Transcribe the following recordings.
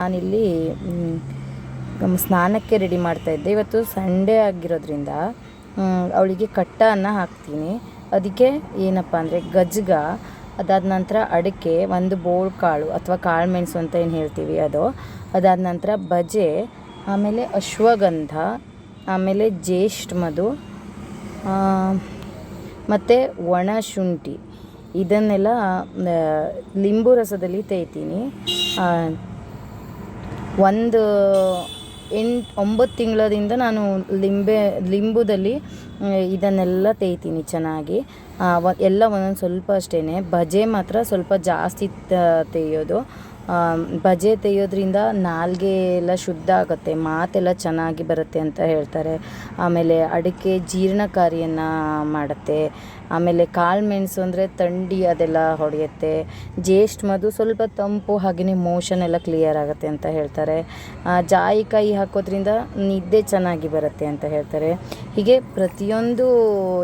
ನಾನಿಲ್ಲಿ ಸ್ನಾನಕ್ಕೆ ರೆಡಿ ಮಾಡ್ತಾ ಇದ್ದೆ. ಇವತ್ತು ಸಂಡೇ ಆಗಿರೋದ್ರಿಂದ ಅವಳಿಗೆ ಕಟ್ಟ ಹಾಕ್ತೀನಿ. ಅದಕ್ಕೆ ಏನಪ್ಪ ಅಂದರೆ ಗಜ್ಗ, ಅದಾದ ನಂತರ ಅಡಿಕೆ, ಒಂದು ಬೋಳ್ ಕಾಳು ಅಥವಾ ಕಾಳು ಮೆಣಸು ಅಂತ ಏನು ಹೇಳ್ತೀವಿ ಅದು. ಅದಾದ ನಂತರ ಬಜೆ, ಆಮೇಲೆ ಅಶ್ವಗಂಧ, ಆಮೇಲೆ ಜ್ಯೇಷ್ಠ ಮಧು ಮತ್ತು ಒಣ ಶುಂಠಿ. ಇದನ್ನೆಲ್ಲ ಲಿಂಬು ರಸದಲ್ಲಿ ತೇಯ್ತೀನಿ. ಒಂದು ಎಂಟು, ಒಂಬತ್ತು ತಿಂಗಳದಿಂದ ನಾನು ಲಿಂಬೆ, ಲಿಂಬುದಲ್ಲಿ ಇದನ್ನೆಲ್ಲ ತೇಯ್ತೀನಿ ಚೆನ್ನಾಗಿ. ಎಲ್ಲ ಒಂದೊಂದು ಸ್ವಲ್ಪ ಅಷ್ಟೇ ಬಜೆ ಮಾತ್ರ ಸ್ವಲ್ಪ ಜಾಸ್ತಿ ತೆಯ್ಯೋದು ಬಜೆ ತೆಗೆಯೋದ್ರಿಂದ ನಾಲ್ಗೆ ಎಲ್ಲ ಶುದ್ಧ ಆಗುತ್ತೆ. ಮಾತೆಲ್ಲ ಚೆನ್ನಾಗಿ ಬರುತ್ತೆ ಅಂತ ಹೇಳ್ತಾರೆ. ಆಮೇಲೆ ಅಡಿಕೆ ಜೀರ್ಣಕಾರಿಯನ್ನು ಮಾಡುತ್ತೆ. ಆಮೇಲೆ ಕಾಳು ಮೆಣಸು ಅಂದರೆ ಥಂಡಿ ಅದೆಲ್ಲ ಹೊಡೆಯುತ್ತೆ. ಜ್ಯೇಷ್ಠ ಮಧು ಸ್ವಲ್ಪ ತಂಪು ಹಾಗೆಯೇ ಮೋಷನ್ ಎಲ್ಲ ಕ್ಲಿಯರ್ ಆಗುತ್ತೆ ಅಂತ ಹೇಳ್ತಾರೆ. ಜಾಯಿಕಾಯಿ ಹಾಕೋದ್ರಿಂದ ನಿದ್ದೆ ಚೆನ್ನಾಗಿ ಬರುತ್ತೆ ಅಂತ ಹೇಳ್ತಾರೆ. ಹೀಗೆ ಪ್ರತಿಯೊಂದು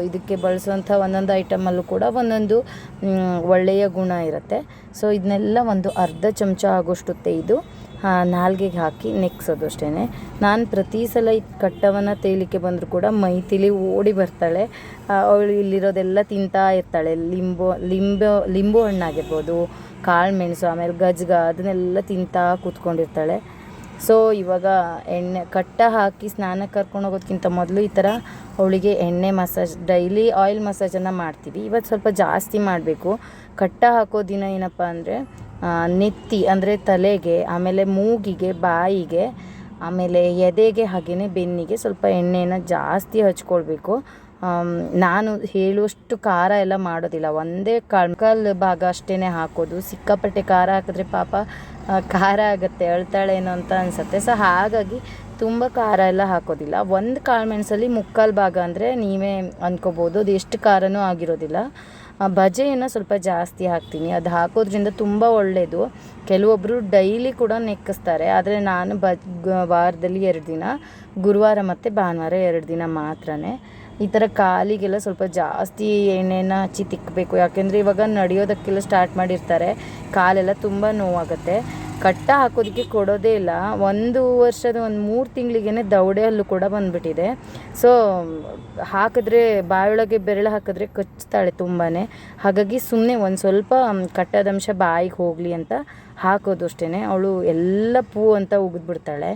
ಇದಕ್ಕೆ ಬಳಸುವಂಥ ಒಂದೊಂದು ಐಟಮಲ್ಲೂ ಕೂಡ ಒಂದೊಂದು ಒಳ್ಳೆಯ ಗುಣ ಇರುತ್ತೆ. ಸೊ ಇದನ್ನೆಲ್ಲ ಒಂದು ಅರ್ಧ ಚಮಚ ಆಗೋಷ್ಟು ತೆಗೆದು ನಾಲ್ಗೆಗೆ ಹಾಕಿ ನೆಕ್ಸೋದು ಅಷ್ಟೇ ನಾನು ಪ್ರತಿ ಸಲ ಈ ಕಟ್ಟವನ್ನು ತೇಲಿಕ್ಕೆ ಬಂದರೂ ಕೂಡ ಮೈತಿಲಿ ಓಡಿ ಬರ್ತಾಳೆ. ಅವಳು ಇಲ್ಲಿರೋದೆಲ್ಲ ತಿಂತಾ ಇರ್ತಾಳೆ. ಲಿಂಬು ಲಿಂಬು ಲಿಂಬು ಹಣ್ಣಾಗಿರ್ಬೋದು, ಕಾಳು ಮೆಣಸು, ಆಮೇಲೆ ಗಜ್ಗ, ಅದನ್ನೆಲ್ಲ ತಿಂತಾ ಕೂತ್ಕೊಂಡಿರ್ತಾಳೆ. ಸೊ ಇವಾಗ ಎಣ್ಣೆ, ಕಟ್ಟ ಹಾಕಿ ಸ್ನಾನಕ್ಕೆ ಕರ್ಕೊಂಡು ಹೋಗೋದಕ್ಕಿಂತ ಮೊದಲು ಈ ಥರ ಅವಳಿಗೆ ಎಣ್ಣೆ ಮಸಾಜ್, ಡೈಲಿ ಆಯಿಲ್ ಮಸಾಜನ್ನು ಮಾಡ್ತೀವಿ. ಇವತ್ತು ಸ್ವಲ್ಪ ಜಾಸ್ತಿ ಮಾಡಬೇಕು. ಕಟ್ಟ ಹಾಕೋ ದಿನ ಏನಪ್ಪ ಅಂದರೆ ನೆತ್ತಿ ಅಂದರೆ ತಲೆಗೆ, ಆಮೇಲೆ ಮೂಗಿಗೆ, ಬಾಯಿಗೆ, ಆಮೇಲೆ ಎದೆಗೆ ಹಾಗೆಯೇ ಬೆನ್ನಿಗೆ ಸ್ವಲ್ಪ ಎಣ್ಣೆನ ಜಾಸ್ತಿ ಹಚ್ಕೊಳ್ಬೇಕು. ನಾನು ಹೇಳುವಷ್ಟು ಖಾರ ಎಲ್ಲ ಮಾಡೋದಿಲ್ಲ. ಒಂದೇ ಕಣ್ಕಲ್ ಭಾಗ ಅಷ್ಟೇ ಹಾಕೋದು. ಸಿಕ್ಕಾಪಟ್ಟೆ ಖಾರ ಹಾಕಿದ್ರೆ ಪಾಪ ಖಾರ ಆಗುತ್ತೆ ಅಳ್ತಾಳೇನೋ ಅಂತ ಅನಿಸುತ್ತೆ. ಸೊ ಹಾಗಾಗಿ ತುಂಬ ಖಾರ ಎಲ್ಲ ಹಾಕೋದಿಲ್ಲ. ಒಂದು ಕಾಳು ಮೆಣಸಲ್ಲಿ ಮುಕ್ಕಾಲು ಭಾಗ ಅಂದರೆ ನೀವೇ ಅಂದ್ಕೋಬೋದು ಅದು ಎಷ್ಟು ಖಾರನೂ ಆಗಿರೋದಿಲ್ಲ. ಬಜೆಯನ್ನು ಸ್ವಲ್ಪ ಜಾಸ್ತಿ ಹಾಕ್ತೀನಿ. ಅದು ಹಾಕೋದ್ರಿಂದ ತುಂಬ ಒಳ್ಳೆಯದು ಕೆಲವೊಬ್ಬರು ಡೈಲಿ ಕೂಡ ನೆಕ್ಕಿಸ್ತಾರೆ. ಆದರೆ ನಾನು ಬ ವಾರದಲ್ಲಿ ಎರಡು ದಿನ, ಗುರುವಾರ ಮತ್ತು ಭಾನುವಾರ ಎರಡು ದಿನ ಮಾತ್ರನೇ. ಈ ಥರ ಕಾಲಿಗೆಲ್ಲ ಸ್ವಲ್ಪ ಜಾಸ್ತಿ ಎಣ್ಣೆನ ಹಚ್ಚಿ ತಿಕ್ಕಬೇಕು ಯಾಕೆಂದರೆ ಇವಾಗ ನಡೆಯೋದಕ್ಕೆಲ್ಲ ಸ್ಟಾರ್ಟ್ ಮಾಡಿರ್ತಾರೆ. ಕಾಲೆಲ್ಲ ತುಂಬ ನೋವಾಗುತ್ತೆ. ಕಟ್ಟ ಹಾಕೋದಕ್ಕೆ ಕೊಡೋದೇ ಇಲ್ಲ. ಒಂದು ವರ್ಷದ ಒಂದು ಮೂರು ತಿಂಗಳಿಗೇ ದೌಡೆ ಹಲ್ಲು ಕೂಡ ಬಂದುಬಿಟ್ಟಿದೆ. ಸೊ ಹಾಕಿದ್ರೆ ಬಾಯೊಳಗೆ ಬೆರಳು ಹಾಕಿದ್ರೆ ಕಚ್ತಾಳೆ ತುಂಬಾ ಹಾಗಾಗಿ ಸುಮ್ಮನೆ ಒಂದು ಸ್ವಲ್ಪ ಕಟ್ಟದಂಶ ಬಾಯಿಗೆ ಹೋಗಲಿ ಅಂತ ಹಾಕೋದು ಅಷ್ಟೇ ಅವಳು ಎಲ್ಲ ಪೂ ಅಂತ ಉಗಿದ್ಬಿಡ್ತಾಳೆ.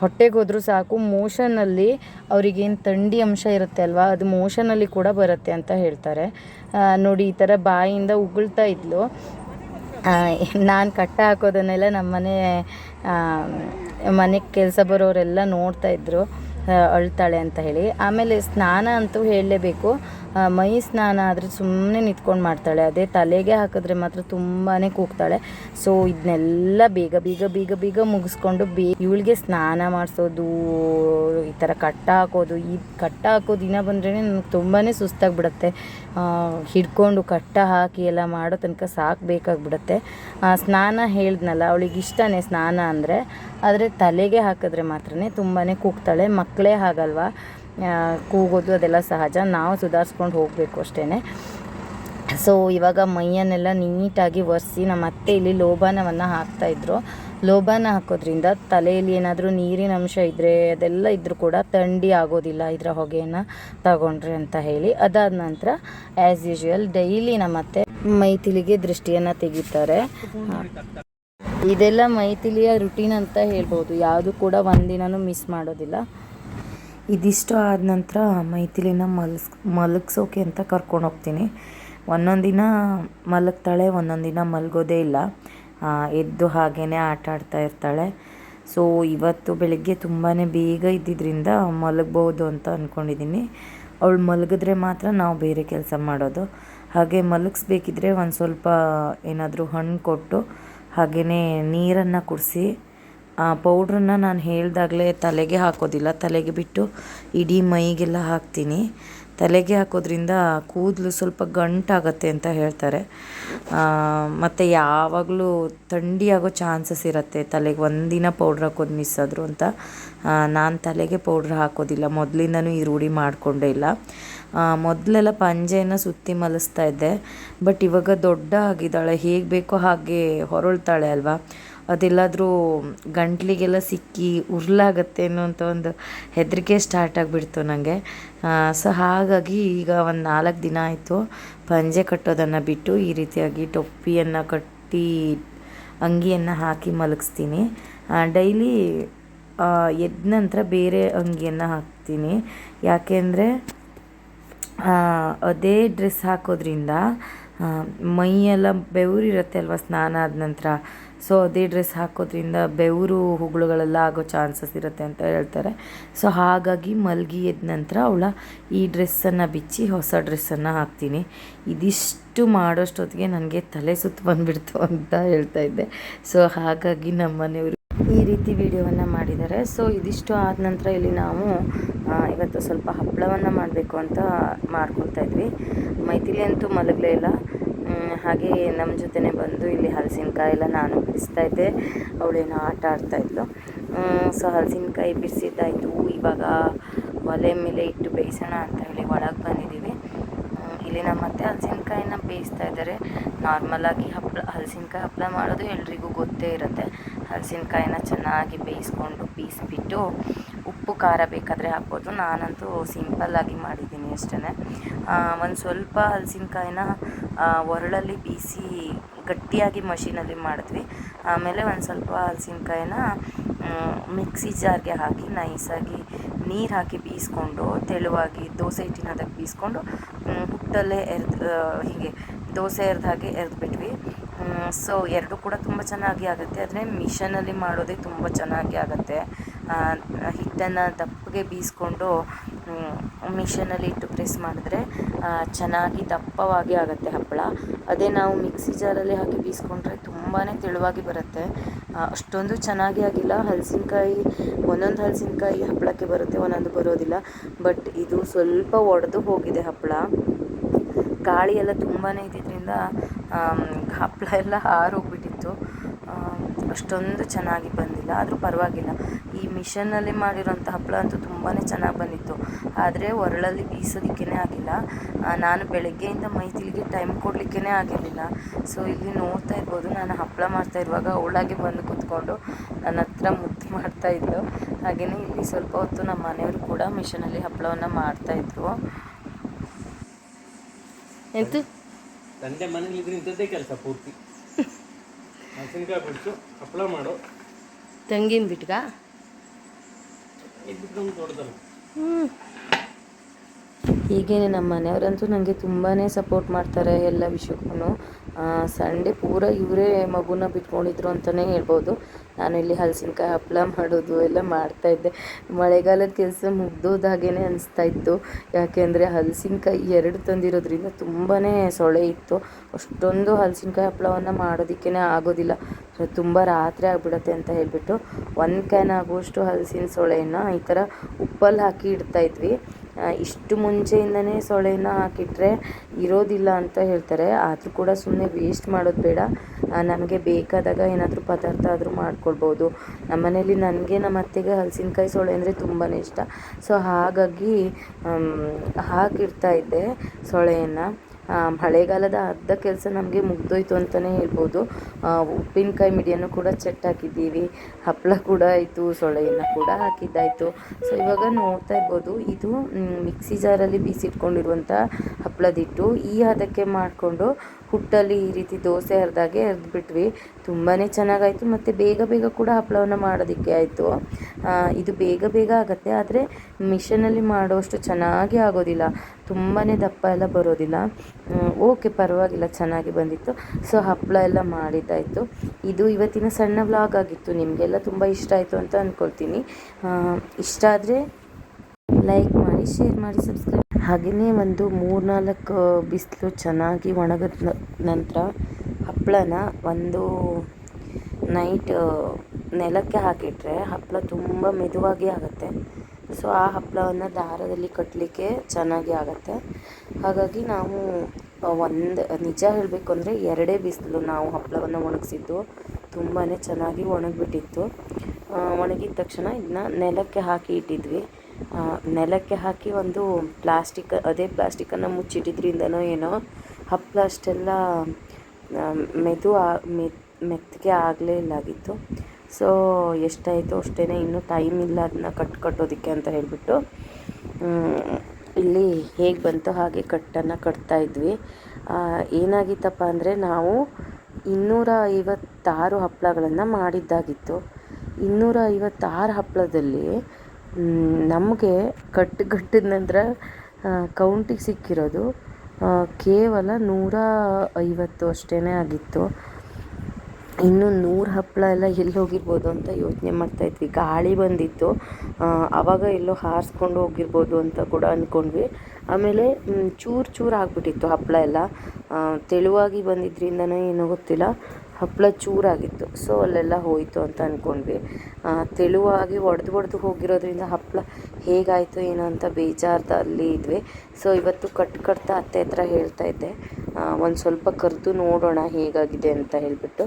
ಹೊಟ್ಟೆಗೆ ಹೋದರೂ ಸಾಕು. ಮೋಷನಲ್ಲಿ ಅವರಿಗೇನು ಥಂಡಿ ಅಂಶ ಇರುತ್ತೆ ಅಲ್ವಾ, ಅದು ಮೋಷನಲ್ಲಿ ಕೂಡ ಬರುತ್ತೆ ಅಂತ ಹೇಳ್ತಾರೆ. ನೋಡಿ, ಈ ಥರ ಬಾಯಿಂದ ಉಗುಳ್ತಾ ಇದ್ಲು. ನಾನು ಕಟ್ಟ ಹಾಕೋದನ್ನೆಲ್ಲ ನಮ್ಮ ಮನೆ ಮನೆಗೆ ಕೆಲಸ ಬರೋರೆಲ್ಲ ನೋಡ್ತಾಯಿದ್ರು ಅಳ್ತಾಳೆ ಅಂತ ಹೇಳಿ. ಆಮೇಲೆ ಸ್ನಾನ ಅಂತೂ ಹೇಳಲೇಬೇಕು. ಮೈ ಸ್ನಾನ ಆದರೆ ಸುಮ್ಮನೆ ನಿಂತ್ಕೊಂಡು ಮಾಡ್ತಾಳೆ. ಅದೇ ತಲೆಗೆ ಹಾಕಿದ್ರೆ ಮಾತ್ರ ತುಂಬಾ ಕೂಗ್ತಾಳೆ. ಸೊ ಇದನ್ನೆಲ್ಲ ಬೇಗ ಬೇಗ ಬೇಗ ಬೇಗ ಮುಗಿಸ್ಕೊಂಡು ಬೇ ಇವಳಿಗೆ ಸ್ನಾನ ಮಾಡಿಸೋದು, ಈ ಥರ ಕಟ್ಟ ಹಾಕೋದು, ಈ ಕಟ್ಟ ಹಾಕೋ ದಿನ ಬಂದ್ರೇ ನನಗೆ ತುಂಬಾ ಸುಸ್ತಾಗಿಬಿಡುತ್ತೆ. ಹಿಡ್ಕೊಂಡು ಕಟ್ಟ ಹಾಕಿ ಎಲ್ಲ ಮಾಡೋ ತನಕ ಸಾಕು ಬೇಕಾಗ್ಬಿಡುತ್ತೆ ಸ್ನಾನ ಹೇಳ್ದ್ನಲ್ಲ, ಅವಳಿಗೆ ಇಷ್ಟನೇ ಸ್ನಾನ ಅಂದರೆ, ಆದರೆ ತಲೆಗೆ ಹಾಕಿದ್ರೆ ಮಾತ್ರ ತುಂಬಾ ಕೂಗ್ತಾಳೆ. ಮಕ್ಕಳೇ ಹಾಗಲ್ವಾ? ಕೂಗೋದು ಅದೆಲ್ಲ ಸಹಜ. ನಾವು ಸುಧಾರಿಸ್ಕೊಂಡು ಹೋಗಬೇಕು ಅಷ್ಟೇ ಸೊ ಇವಾಗ ಮೈಯನ್ನೆಲ್ಲ ನೀಟಾಗಿ ಒರೆಸಿ ನಮ್ಮ ಅತ್ತೆ ಇಲ್ಲಿ ಲೋಬಾನವನ್ನು ಹಾಕ್ತಾಯಿದ್ರು ಲೋಬಾನ ಹಾಕೋದ್ರಿಂದ ತಲೆಯಲ್ಲಿ ಏನಾದರೂ ನೀರಿನ ಅಂಶ ಇದ್ದರೆ ಅದೆಲ್ಲ ಇದ್ದರೂ ಕೂಡ ಥಂಡಿ ಆಗೋದಿಲ್ಲ ಇದರ ಹೊಗೆಯನ್ನು ತಗೊಂಡ್ರೆ ಅಂತ ಹೇಳಿ. ಅದಾದ ನಂತರ ಆ್ಯಸ್ ಯೂಶುವಲ್ ಡೈಲಿ ನಮ್ಮ ಅತ್ತೆ ಮೈಥಿಲಿಗೆ ದೃಷ್ಟಿಯನ್ನು ತೆಗಿತಾರೆ. ಇದೆಲ್ಲ ಮೈಥಿಲಿಯ ರುಟೀನ್ ಅಂತ ಹೇಳ್ಬೋದು. ಯಾವುದು ಕೂಡ ಒಂದಿನೂ ಮಿಸ್ ಮಾಡೋದಿಲ್ಲ. ಇದಿಷ್ಟು ಆದ ನಂತರ ಮೈಥಿಲಿನ ಮಲಸ್, ಮಲಗಿಸೋಕೆ ಅಂತ ಕರ್ಕೊಂಡು ಹೋಗ್ತೀನಿ. ಒಂದೊಂದು ದಿನ ಮಲಗ್ತಾಳೆ ಒಂದೊಂದು ದಿನ ಮಲಗೋದೇ ಇಲ್ಲ. ಎದ್ದು ಹಾಗೇ ಆಟ ಆಡ್ತಾ ಇರ್ತಾಳೆ. ಸೊ ಇವತ್ತು ಬೆಳಗ್ಗೆ ತುಂಬಾ ಬೇಗ ಇದ್ದಿದ್ದರಿಂದ ಮಲಗ್ಬೋದು ಅಂತ ಅಂದ್ಕೊಂಡಿದ್ದೀನಿ ಅವಳು ಮಲಗಿದ್ರೆ ಮಾತ್ರ ನಾವು ಬೇರೆ ಕೆಲಸ ಮಾಡೋದು. ಹಾಗೆ ಮಲಗಿಸ್ಬೇಕಿದ್ರೆ ಒಂದು ಸ್ವಲ್ಪ ಏನಾದರೂ ಹಣ್ಣು ಕೊಟ್ಟು ಹಾಗೆಯೇ ನೀರನ್ನು ಕುಡಿಸಿ ಆ ಪೌಡ್ರನ್ನ ನಾನು ಹೇಳಿದಾಗಲೇ ತಲೆಗೆ ಹಾಕೋದಿಲ್ಲ. ತಲೆಗೆ ಬಿಟ್ಟು ಇಡೀ ಮೈಗೆಲ್ಲ ಹಾಕ್ತೀನಿ. ತಲೆಗೆ ಹಾಕೋದ್ರಿಂದ ಕೂದಲು ಸ್ವಲ್ಪ ಗಂಟಾಗತ್ತೆ ಅಂತ ಹೇಳ್ತಾರೆ. ಮತ್ತು ಯಾವಾಗಲೂ ಥಂಡಿ ಆಗೋ ಚಾನ್ಸಸ್ ಇರುತ್ತೆ. ತಲೆಗೆ ಒಂದಿನ ಪೌಡ್ರ್ ಹಾಕೋದು ಮಿಸ್ ಆದರು ಅಂತ. ನಾನು ತಲೆಗೆ ಪೌಡ್ರ್ ಹಾಕೋದಿಲ್ಲ. ಮೊದಲಿಂದನೂ ಈ ರೂಢಿ ಮಾಡಿಕೊಂಡೇ ಇಲ್ಲ. ಮೊದಲೆಲ್ಲ ಪಂಜೆಯನ್ನು ಸುತ್ತಿ ಮಲಸ್ತಾ ಇದ್ದೆ. ಬಟ್ ಇವಾಗ ದೊಡ್ಡ ಆಗಿದ್ದಾಳೆ ಹೇಗೆ ಬೇಕೋ ಹಾಗೆ ಹೊರಳ್ತಾಳೆ ಅಲ್ವಾ? ಅದೆಲ್ಲಾದರೂ ಗಂಟ್ಲಿಗೆಲ್ಲ ಸಿಕ್ಕಿ ಉರ್ಲಾಗತ್ತೆ ಅನ್ನೋಂಥ ಒಂದು ಹೆದರಿಕೆ ಸ್ಟಾರ್ಟ್ ಆಗಿಬಿಡ್ತು ನನಗೆ ಸೊ ಹಾಗಾಗಿ ಈಗ ಒಂದು ನಾಲ್ಕು ದಿನ ಆಯಿತು ಪಂಜೆ ಕಟ್ಟೋದನ್ನು ಬಿಟ್ಟು ಈ ರೀತಿಯಾಗಿ ಟೊಪ್ಪಿಯನ್ನು ಕಟ್ಟಿ ಅಂಗಿಯನ್ನು ಹಾಕಿ ಮಲಗಿಸ್ತೀನಿ. ಡೈಲಿ ಎದ್ದ ನಂತರ ಬೇರೆ ಅಂಗಿಯನ್ನು ಹಾಕ್ತೀನಿ. ಯಾಕೆಂದರೆ ಅದೇ ಡ್ರೆಸ್ ಹಾಕೋದ್ರಿಂದ ಮೈಯೆಲ್ಲ ಬೆವರಿರುತ್ತೆ ಅಲ್ವಾ ಸ್ನಾನ ಆದ ನಂತರ? ಸೊ ಅದೇ ಡ್ರೆಸ್ ಹಾಕೋದ್ರಿಂದ ಬೆವರು ಹುಳುಗಳೆಲ್ಲ ಆಗೋ ಚಾನ್ಸಸ್ ಇರುತ್ತೆ ಅಂತ ಹೇಳ್ತಾರೆ. ಸೊ ಹಾಗಾಗಿ ಮಲಗಿ ಎದ್ದ ನಂತರ ಅವಳ ಈ ಡ್ರೆಸ್ಸನ್ನು ಬಿಚ್ಚಿ ಹೊಸ ಡ್ರೆಸ್ಸನ್ನು ಹಾಕ್ತೀನಿ. ಇದಿಷ್ಟು ಮಾಡೋಷ್ಟೊತ್ತಿಗೆ ನನಗೆ ತಲೆ ಸುತ್ತು ಬಂದುಬಿಡ್ತು ಅಂತ ಹೇಳ್ತಾ ಇದ್ದೆ. ಸೊ ಹಾಗಾಗಿ ನಮ್ಮ ಮನೆಯವರು ಈ ರೀತಿ ವಿಡಿಯೋವನ್ನು ಮಾಡಿದ್ದಾರೆ. ಸೊ ಇದಿಷ್ಟು ಆದ ನಂತರ ಇಲ್ಲಿ ನಾವು ಇವತ್ತು ಸ್ವಲ್ಪ ಹಪ್ಪಳವನ್ನು ಮಾಡಬೇಕು ಅಂತ ಮಾಡ್ಕೊಳ್ತಾ ಇದ್ವಿ. ಮೈಥಿಲಿ ಅಂತೂ ಮಲಗಲೇ ಇಲ್ಲ. ಹಾಗೆ ನಮ್ಮ ಜೊತೆನೆ ಬಂದು ಇಲ್ಲಿ ಹಲಸಿನಕಾಯಿ ಎಲ್ಲ ನಾನು ಬಿಡಿಸ್ತಾ ಇದ್ದೆ. ಅವಳೇನೋ ಆಟ ಆಡ್ತಾಯಿದ್ಲು ಸೊ ಹಲಸಿನಕಾಯಿ ಬಿಡಿಸಿದ್ದಾಯಿತು. ಇವಾಗ ಒಲೆ ಮೇಲೆ ಇಟ್ಟು ಬೇಯಿಸೋಣ ಅಂತ ಹೇಳಿ ಒಳಗೆ ಬಂದಿದ್ದೀವಿ. ಇಲ್ಲಿ ನಮ್ಮ ಮತ್ತೆ ಹಲಸಿನಕಾಯಿನ ಬೇಯಿಸ್ತಾ ಇದ್ದಾರೆ. ನಾರ್ಮಲಾಗಿ ಹಪ್ಪಳ, ಹಲಸಿನಕಾಯಿ ಹಪ್ಪಳ ಮಾಡೋದು ಎಲ್ರಿಗೂ ಗೊತ್ತೇ ಇರುತ್ತೆ. ಹಲಸಿನಕಾಯಿನ ಚೆನ್ನಾಗಿ ಬೇಯಿಸ್ಕೊಂಡು ಬೀಸ್ಬಿಟ್ಟು ಉಪ್ಪು ಖಾರ ಬೇಕಾದರೆ ಹಾಕ್ಬೋದು. ನಾನಂತೂ ಸಿಂಪಲ್ಲಾಗಿ ಮಾಡಿದ್ದೀನಿ ಅಷ್ಟೇ ಒಂದು ಸ್ವಲ್ಪ ಹಲಸಿನಕಾಯಿನ ಒರಳಲ್ಲಿ ಬೀಸಿ ಗಟ್ಟಿಯಾಗಿ ಮಷೀನಲ್ಲಿ ಮಾಡಿದ್ವಿ. ಆಮೇಲೆ ಒಂದು ಸ್ವಲ್ಪ ಹಲಸಿನಕಾಯಿನ ಮಿಕ್ಸಿ ಜಾರ್ಗೆ ಹಾಕಿ ನೈಸಾಗಿ ನೀರು ಹಾಕಿ ಬೀಸ್ಕೊಂಡು, ತೆಳುವಾಗಿ ದೋಸೆ ಹಿಟ್ಟಿನದಕ್ಕೆ ಬೀಸ್ಕೊಂಡು ಹುಟ್ಟಲ್ಲೇ ಎರ್ದು ಹೀಗೆ ದೋಸೆ ಎರ್ದ ಹಾಗೆ ಎರ್ದ್ಬಿಟ್ವಿ. ಸೊ, ಎರಡೂ ಕೂಡ ತುಂಬ ಚೆನ್ನಾಗಿ ಆಗುತ್ತೆ. ಆದರೆ ಮಿಷನಲ್ಲಿ ಮಾಡೋದೇ ತುಂಬ ಚೆನ್ನಾಗಿ ಆಗುತ್ತೆ. ಹಿಟ್ಟನ್ನು ದಪ್ಪಗೆ ಬೀಸ್ಕೊಂಡು ಮಿಷನಲ್ಲಿ ಇಟ್ಟು ಪ್ರೆಸ್ ಮಾಡಿದ್ರೆ ಚೆನ್ನಾಗಿ ದಪ್ಪವಾಗಿ ಆಗುತ್ತೆ ಹಪ್ಪಳ. ಅದೇ ನಾವು ಮಿಕ್ಸಿ ಜಾರಲ್ಲಿ ಹಾಕಿ ಬೀಸ್ಕೊಂಡ್ರೆ ತುಂಬಾ ತೆಳುವಾಗಿ ಬರುತ್ತೆ. ಅಷ್ಟೊಂದು ಚೆನ್ನಾಗಿ ಆಗಿಲ್ಲ. ಹಲಸಿನ್ಕಾಯಿ, ಒಂದೊಂದು ಹಲಸಿನ್ಕಾಯಿ ಹಪ್ಪಳಕ್ಕೆ ಬರುತ್ತೆ, ಒಂದೊಂದು ಬರೋದಿಲ್ಲ. ಬಟ್ ಇದು ಸ್ವಲ್ಪ ಒಡೆದು ಹೋಗಿದೆ ಹಪ್ಪಳ. ಗಾಳಿ ಎಲ್ಲ ತುಂಬಾ ಇದ್ದಿದ್ದರಿಂದ ಹಪ್ಪಳ ಎಲ್ಲ ಹಾರೋಗ್ಬಿಟ್ಟಿತ್ತು ಅಷ್ಟೊಂದು ಚೆನ್ನಾಗಿ ಬಂದಿಲ್ಲ. ಆದರೂ ಪರವಾಗಿಲ್ಲ. ಈ ಮಿಷನ್ನಲ್ಲಿ ಮಾಡಿರೋಂಥ ಹಪ್ಪಳ ಅಂತೂ ತುಂಬಾ ಚೆನ್ನಾಗಿ ಬಂದಿತ್ತು. ಆದರೆ ಒರಳಲ್ಲಿ ಬೀಸೋದಕ್ಕೇ ಆಗಿಲ್ಲ. ನಾನು ಬೆಳಗ್ಗೆಯಿಂದ ಮೈತಿಲಿಗೆ ಟೈಮ್ ಕೊಡಲಿಕ್ಕೇ ಆಗಿರಲಿಲ್ಲ. ಸೊ ಇಲ್ಲಿ ನೋಡ್ತಾ ಇರ್ಬೋದು. ನಾನು ಹಪ್ಪಳ ಮಾಡ್ತಾ ಇರುವಾಗ ಅವಳಾಗೆ ಬಂದು ಕೂತ್ಕೊಂಡು ನನ್ನ ಹತ್ರ ಮುದ್ದು ಮಾಡ್ತಾಯಿದ್ಲು ಹಾಗೆಯೇ ಇಲ್ಲಿ ಸ್ವಲ್ಪ ಹೊತ್ತು ನಮ್ಮ ಮನೆಯವರು ಕೂಡ ಮಿಷನಲ್ಲಿ ಹಪ್ಪಳವನ್ನು ಮಾಡ್ತಾಯಿದ್ರು ಎಂತ? ತಂದೆ ಮನೇಲಿ ಇದ್ರೆ ಇಂಥದ್ದೇ ಕೆಲಸ ಪೂರ್ತಿ. ಹಸಿನಕಾಯಿ ಬಿಡಿಸು ಹಪ್ಪಳ ಮಾಡು. ತಂಗಿನ ಬಿಟ್ಗ? ಹ್ಞೂ ಹೀಗೇ ನಮ್ಮ ಮನೆಯವರಂತೂ ನನಗೆ ತುಂಬಾ ಸಪೋರ್ಟ್ ಮಾಡ್ತಾರೆ ಎಲ್ಲ ವಿಷಯಕ್ಕೂ ಸಂಡೇ ಪೂರ ಇವರೇ ಮಗುನ ಬಿಟ್ಕೊಂಡಿದ್ರು ಅಂತಲೇ ಹೇಳ್ಬೋದು. ನಾನು ಇಲ್ಲಿ ಹಲಸಿನಕಾಯಿ ಹಪ್ಪಳ ಮಾಡೋದು ಎಲ್ಲ ಮಾಡ್ತಾಯಿದ್ದೆ ಮಳೆಗಾಲದ ಕೆಲಸ ಮುಗ್ದೋದಾಗೇ ಅನಿಸ್ತಾ ಇತ್ತು. ಯಾಕೆಂದರೆ ಹಲಸಿನಕಾಯಿ ಎರಡು ತಂದಿರೋದ್ರಿಂದ ತುಂಬಾ ಸೊಳೆ ಇತ್ತು. ಅಷ್ಟೊಂದು ಹಲಸಿನಕಾಯಿ ಹಪ್ಪಳವನ್ನು ಮಾಡೋದಕ್ಕೇ ಆಗೋದಿಲ್ಲ. ತುಂಬ ರಾತ್ರಿ ಆಗಿಬಿಡತ್ತೆ ಅಂತ ಹೇಳಿಬಿಟ್ಟು ಒಂದು ಕ್ಯಾನ್ ಆಗುವಷ್ಟು ಹಲಸಿನ ಸೊಳೆಯನ್ನು ಈ ಥರ ಉಪ್ಪಲ್ಲಿ ಹಾಕಿ ಇಡ್ತಾಯಿದ್ವಿ ಇಷ್ಟು ಮುಂಚೆಯಿಂದನೇ ಸೊಳೆನ ಹಾಕಿಟ್ರೆ ಇರೋದಿಲ್ಲ ಅಂತ ಹೇಳ್ತಾರೆ. ಆದರೂ ಕೂಡ ಸುಮ್ಮನೆ ವೇಸ್ಟ್ ಮಾಡೋದು ಬೇಡ. ನಮಗೆ ಬೇಕಾದಾಗ ಏನಾದರೂ ಪದಾರ್ಥ ಆದರೂ ಮಾಡ್ಕೊಳ್ಬೋದು. ನಮ್ಮ ಮನೇಲಿ ನನಗೆ ನಮ್ಮ ಅತ್ತೆಗೆ ಹಲಸಿನ್ಕಾಯಿ ಸೊಳೆ ಅಂದರೆ ತುಂಬಾ ಇಷ್ಟ. ಸೊ ಹಾಗಾಗಿ ಹಾಕಿರ್ತಾ ಇದ್ದೆ ಸೊಳೆಯನ್ನು ಮಳೆಗಾಲದ ಅರ್ಧ ಕೆಲಸ ನಮಗೆ ಮುಗ್ದೋಯ್ತು ಅಂತಲೇ ಹೇಳ್ಬೋದು. ಉಪ್ಪಿನಕಾಯಿ ಮಿಡಿಯನ್ನು ಕೂಡ ಚೆಟ್ ಹಾಕಿದ್ದೀವಿ. ಹಪ್ಪಳ ಕೂಡ ಆಯಿತು ಸೊಳೆಯನ್ನು ಕೂಡ ಹಾಕಿದ್ದಾಯಿತು. ಸೊ ಇವಾಗ ನೋಡ್ತಾ ಇರ್ಬೋದು, ಇದು ಮಿಕ್ಸಿ ಜಾರಲ್ಲಿ ಬೀಸಿಟ್ಕೊಂಡಿರುವಂಥ ಹಪ್ಪಳದಿಟ್ಟು ಈ ಹದಕ್ಕೆ ಮಾಡಿಕೊಂಡು ಹುಟ್ಟಲ್ಲಿ ಈ ರೀತಿ ದೋಸೆ ಹರಿದಾಗೆ ಹರಿದ್ಬಿಟ್ವಿ ತುಂಬಾ ಚೆನ್ನಾಗಾಯಿತು. ಮತ್ತು ಬೇಗ ಬೇಗ ಕೂಡ ಹಪ್ಪಳವನ್ನು ಮಾಡೋದಕ್ಕೆ ಆಯಿತು. ಇದು ಬೇಗ ಬೇಗ ಆಗುತ್ತೆ, ಆದರೆ ಮಿಷನಲ್ಲಿ ಮಾಡೋಷ್ಟು ಚೆನ್ನಾಗಿ ಆಗೋದಿಲ್ಲ. ತುಂಬಾ ದಪ್ಪ ಎಲ್ಲ ಬರೋದಿಲ್ಲ. ಓಕೆ, ಪರವಾಗಿಲ್ಲ, ಚೆನ್ನಾಗಿ ಬಂದಿತ್ತು. ಸೊ ಹಪ್ಪಳ ಎಲ್ಲ ಮಾಡಿದ್ದಾಯಿತು. ಇದು ಇವತ್ತಿನ ಸಣ್ಣ ವ್ಲಾಗ್ ಆಗಿತ್ತು. ನಿಮಗೆಲ್ಲ ತುಂಬ ಇಷ್ಟ ಆಯಿತು ಅಂತ ಅಂದ್ಕೊಳ್ತೀನಿ ಇಷ್ಟ ಆದರೆ ಲೈಕ್ ಮಾಡಿ, ಶೇರ್ ಮಾಡಿ, ಸಬ್ಸ್ಕ್ರೈಬ್ ಹಾಗೆಯೇ ಒಂದು ಮೂರ್ನಾಲ್ಕು ಬಿಸಿಲು ಚೆನ್ನಾಗಿ ಒಣಗಿದ ನಂತರ ಹಪ್ಪಳನ ಒಂದು ನೈಟ್, ನೆಲಕ್ಕೆ ಹಾಕಿಟ್ರೆ ಹಪ್ಪಳ ತುಂಬ ಮೆದುವಾಗಿ ಆಗುತ್ತೆ. ಸೊ, ಆ ಹಪ್ಪಳವನ್ನು ದಾರದಲ್ಲಿ ಕಟ್ಟಲಿಕ್ಕೆ ಚೆನ್ನಾಗಿ ಆಗುತ್ತೆ. ಹಾಗಾಗಿ ನಾವು ಒಂದು, ನಿಜ ಹೇಳಬೇಕು ಅಂದರೆ ಎರಡೇ ಬಿಸಿಲು ನಾವು ಹಪ್ಪಳವನ್ನು ಒಣಗಿಸಿದ್ದು ತುಂಬಾ ಚೆನ್ನಾಗಿ ಒಣಗಿಬಿಟ್ಟಿತ್ತು. ಒಣಗಿದ ತಕ್ಷಣ ಇದನ್ನ ನೆಲಕ್ಕೆ ಹಾಕಿ ಇಟ್ಟಿದ್ವಿ. ನೆಲಕ್ಕೆ ಹಾಕಿ ಒಂದು ಪ್ಲಾಸ್ಟಿಕ್, ಅದೇ ಪ್ಲಾಸ್ಟಿಕನ್ನು ಮುಚ್ಚಿಟ್ಟಿದ್ರಿಂದನೋ ಏನೋ ಹಪ್ಪಳ ಅಷ್ಟೆಲ್ಲ ಮೆದು ಮೆತ್ತಗೆ ಆಗಲೇ ಇಲ್ಲಾಗಿತ್ತು. ಸೊ, ಎಷ್ಟಾಯಿತು ಅಷ್ಟೇ ಇನ್ನೂ ಟೈಮ್ ಇಲ್ಲ ಅದನ್ನ ಕಟ್ ಕಟ್ಟೋದಕ್ಕೆ ಅಂತ ಹೇಳಿಬಿಟ್ಟು ಇಲ್ಲಿ ಹೇಗೆ ಬಂತು ಹಾಗೆ ಕಟ್ಟನ್ನು ಕಟ್ತಾ ಇದ್ವಿ. ಏನಾಗಿತ್ತಪ್ಪ ಅಂದರೆ ನಾವು ಇನ್ನೂರ ಐವತ್ತಾರು ಹಪ್ಪಳಗಳನ್ನು ಮಾಡಿದ್ದಾಗಿತ್ತು. ಇನ್ನೂರ ಐವತ್ತಾರು ಹಪ್ಪಳದಲ್ಲಿ ನಮಗೆ ಕಟ್ಟು ಕಟ್ಟಿದ ನಂತರ ಕೌಂಟಿಗೆ ಸಿಕ್ಕಿರೋದು ಕೇವಲ ನೂರ ಐವತ್ತು ಅಷ್ಟೇ ಆಗಿತ್ತು. ಇನ್ನು ನೂರು ಹಪ್ಪಳ ಎಲ್ಲ ಎಲ್ಲಿ ಹೋಗಿರ್ಬೋದು ಅಂತ ಯೋಚನೆ ಮಾಡ್ತಾಯಿದ್ವಿ ಗಾಳಿ ಬಂದಿತ್ತು. ಆವಾಗ ಎಲ್ಲೋ ಹಾರಿಸ್ಕೊಂಡು ಹೋಗಿರ್ಬೋದು ಅಂತ ಕೂಡ ಅಂದ್ಕೊಂಡ್ವಿ ಆಮೇಲೆ ಚೂರು ಚೂರು ಆಗಿಬಿಟ್ಟಿತ್ತು ಹಪ್ಪಳ ಎಲ್ಲ. ತೆಳುವಾಗಿ ಬಂದಿದ್ರಿಂದನೋ ಏನೋ ಗೊತ್ತಿಲ್ಲ. ಹಪ್ಪಳ ಚೂರಾಗಿತ್ತು. ಸೊ ಅಲ್ಲೆಲ್ಲ ಹೋಯಿತು ಅಂತ ಅಂದ್ಕೊಂಡ್ವಿ ತೆಳುವಾಗಿ ಒಡೆದು ಒಡೆದು ಹೋಗಿರೋದ್ರಿಂದ ಹಪ್ಪಳ ಹೇಗಾಯಿತು, ಏನೋ ಅಂತ ಬೇಜಾರದಲ್ಲಿ ಇದ್ವಿ. ಸೊ ಇವತ್ತು ಕಟ್ ಕಟ್ತಾ ಅತ್ತೆ ಹತ್ರ ಹೇಳ್ತಾ ಇದ್ದೆ. ಒಂದು ಸ್ವಲ್ಪ ಕರೆದು ನೋಡೋಣ ಹೇಗಾಗಿದೆ ಅಂತ ಹೇಳಿಬಿಟ್ಟು.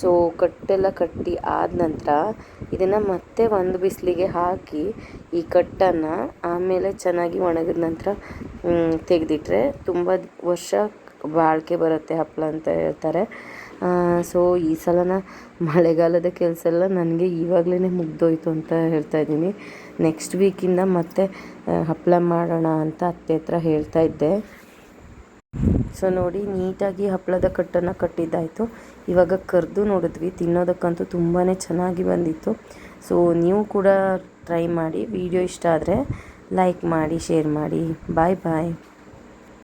ಸೊ ಕಟ್ಟೆಲ್ಲ ಕಟ್ಟಿ ಆದ ನಂತರ ಇದನ್ನು ಮತ್ತೆ ಒಂದು ಬಿಸಿಲಿಗೆ ಹಾಕಿ ಈ ಕಟ್ಟನ್ನು ಆಮೇಲೆ ಚೆನ್ನಾಗಿ ಒಣಗಿದ ನಂತರ ತೆಗೆದಿಟ್ರೆ ತುಂಬ ವರ್ಷ ಬಾಳಿಕೆ ಬರುತ್ತೆ ಹಪ್ಪಳ ಅಂತ ಹೇಳ್ತಾರೆ. ಸೊ ಈ ಸಲನ ಮಳೆಗಾಲದ ಕೆಲಸ ಎಲ್ಲ ನನಗೆ ಇವಾಗಲೇ ಮುಗ್ದೋಯ್ತು ಅಂತ ಹೇಳ್ತಾ ಇದ್ದೀನಿ. ನೆಕ್ಸ್ಟ್ ವೀಕಿಂದ ಮತ್ತೆ ಹಪ್ಪಳ ಮಾಡೋಣ ಅಂತ ಅತ್ತೆ ಹತ್ರ ಹೇಳ್ತಾ ಇದ್ದೆ. ಸೊ ನೋಡಿ, ನೀಟಾಗಿ ಹಪ್ಪಳದ ಕಟ್ಟನ್ನು ಕಟ್ಟಿದ್ದಾಯಿತು. ಇವಾಗ ಕರೆದು ನೋಡಿದ್ವಿ. ತಿನ್ನೋದಕ್ಕಂತೂ ತುಂಬಾ ಚೆನ್ನಾಗಿ ಬಂದಿತ್ತು. ಸೊ ನೀವು ಕೂಡ ಟ್ರೈ ಮಾಡಿ. ವಿಡಿಯೋ ಇಷ್ಟ ಆದರೆ ಲೈಕ್ ಮಾಡಿ ಶೇರ್ ಮಾಡಿ. ಬಾಯ್ ಬಾಯ್